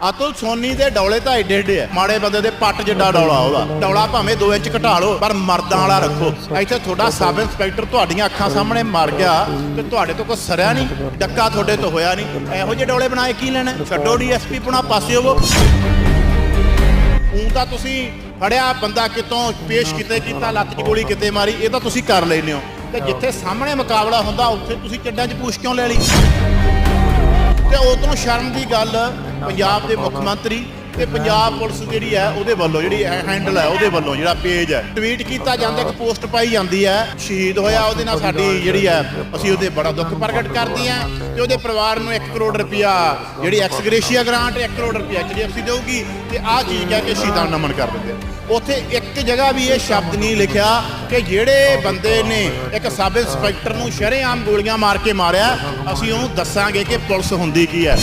ਅਤੁਲ ਸੋਨੀ ਦੇ ਡੌਲੇ ਤਾਂ ਏਡੇ ਏਡੇ ਆ। ਮਾੜੇ ਬੰਦੇ ਦੇ ਪੱਟ ਜਿੱਡਾ ਡੌਲਾ ਉਹਦਾ। ਡੌਲਾ ਭਾਵੇਂ 2 ਇੰਚ ਘਟਾ ਲਓ, ਪਰ ਮਰਦਾਂ ਵਾਲਾ ਰੱਖੋ। ਇੱਥੇ ਤੁਹਾਡਾ ਸਬ ਇੰਸਪੈਕਟਰ ਤੁਹਾਡੀਆਂ ਅੱਖਾਂ ਸਾਹਮਣੇ ਮਰ ਗਿਆ ਤੇ ਤੁਹਾਡੇ ਤੋਂ ਕੋਈ ਸਰਿਆ ਨਹੀਂ, ਡੱਕਾ ਤੁਹਾਡੇ ਤੋਂ ਹੋਇਆ ਨਹੀਂ। ਇਹੋ ਜਿਹੇ ਡੌਲੇ ਬਣਾਏ ਕੀ ਲੈਣਾ? ਛੱਡੋ ਡੀਐਸਪੀ ਪੁਣਾ ਪਾਸੇ ਹੋਵੋ। ਊਂ ਤਾਂ ਤੁਸੀਂ ਫੜਿਆ ਬੰਦਾ ਕਿਤੋਂ, ਪੇਸ਼ ਕਿਤੇ ਕੀਤਾ, ਲੱਤ 'ਚ ਗੋਲੀ ਕਿਤੇ ਮਾਰੀ, ਇਹ ਤਾਂ ਤੁਸੀਂ ਕਰ ਲੈਨੇ ਹੋ। ਤੇ ਜਿੱਥੇ ਸਾਹਮਣੇ ਮੁਕਾਬਲਾ ਹੁੰਦਾ, ਉੱਥੇ ਤੁਸੀਂ ਚੱਡਾਂ 'ਚ ਪੂਛ ਕਿਉਂ ਲੈ ਲਈ? ਤੇ ਉਦੋਂ ਸ਼ਰਮ ਦੀ ਗੱਲ ਪੰਜਾਬ ਦੇ ਮੁੱਖ ਮੰਤਰੀ ਤੇ ਪੰਜਾਬ ਪੁਲਿਸ ਜਿਹੜੀ ਹੈ ਉਹਦੇ ਵੱਲੋਂ ਜਿਹੜੀ ਹੈਂਡਲ ਹੈ ਉਹਦੇ ਵੱਲੋਂ ਜਿਹੜਾ ਪੇਜ ਹੈ। ਟਵੀਟ ਕੀਤਾ ਜਾਂਦਾ ਇੱਕ ਪੋਸਟ ਪਾਈ ਜਾਂਦੀ ਹੈ। ਸ਼ਹੀਦ ਹੋਇਆ ਉਹਦੇ ਨਾਲ ਸਾਡੀ ਜਿਹੜੀ ਹੈ ਅਸੀਂ ਉਹਦੇ ਬੜਾ ਦੁੱਖ ਪ੍ਰਗਟ ਕਰਦੇ ਹਾਂ ਤੇ ਉਹਦੇ ਪਰਿਵਾਰ ਨੂੰ 1 ਕਰੋੜ ਰੁਪਇਆ ਜਿਹੜੀ ਐਕਸਗ੍ਰੇਸ਼ੀਆ ਗ੍ਰਾਂਟ 1 ਕਰੋੜ ਰੁਪਇਆ ਐਚਡੀਐਫਸੀ ਦੇਊਗੀ ਤੇ ਆਹ ਚੀਜ਼ ਕਹਿ ਕੇ ਸ਼ਹੀਦਾਂ ਨਮਨ ਕਰ ਦਿੰਦੇ ਆ। ਉੱਥੇ ਇੱਕ ਜਗ੍ਹਾ ਵੀ ਇਹ ਸ਼ਬਦ ਨਹੀਂ ਲਿਖਿਆ ਕਿ ਜਿਹੜੇ ਬੰਦੇ ਨੇ ਇੱਕ ਸਬ ਇੰਸਪੈਕਟਰ ਨੂੰ ਸ਼ਰੇਆਮ ਗੋਲੀਆਂ ਮਾਰ ਕੇ ਮਾਰਿਆ ਅਸੀਂ ਉਹਨੂੰ ਦੱਸਾਂਗੇ ਕਿ ਪੁਲਿਸ ਹੁੰਦੀ ਕੀ ਹੈ।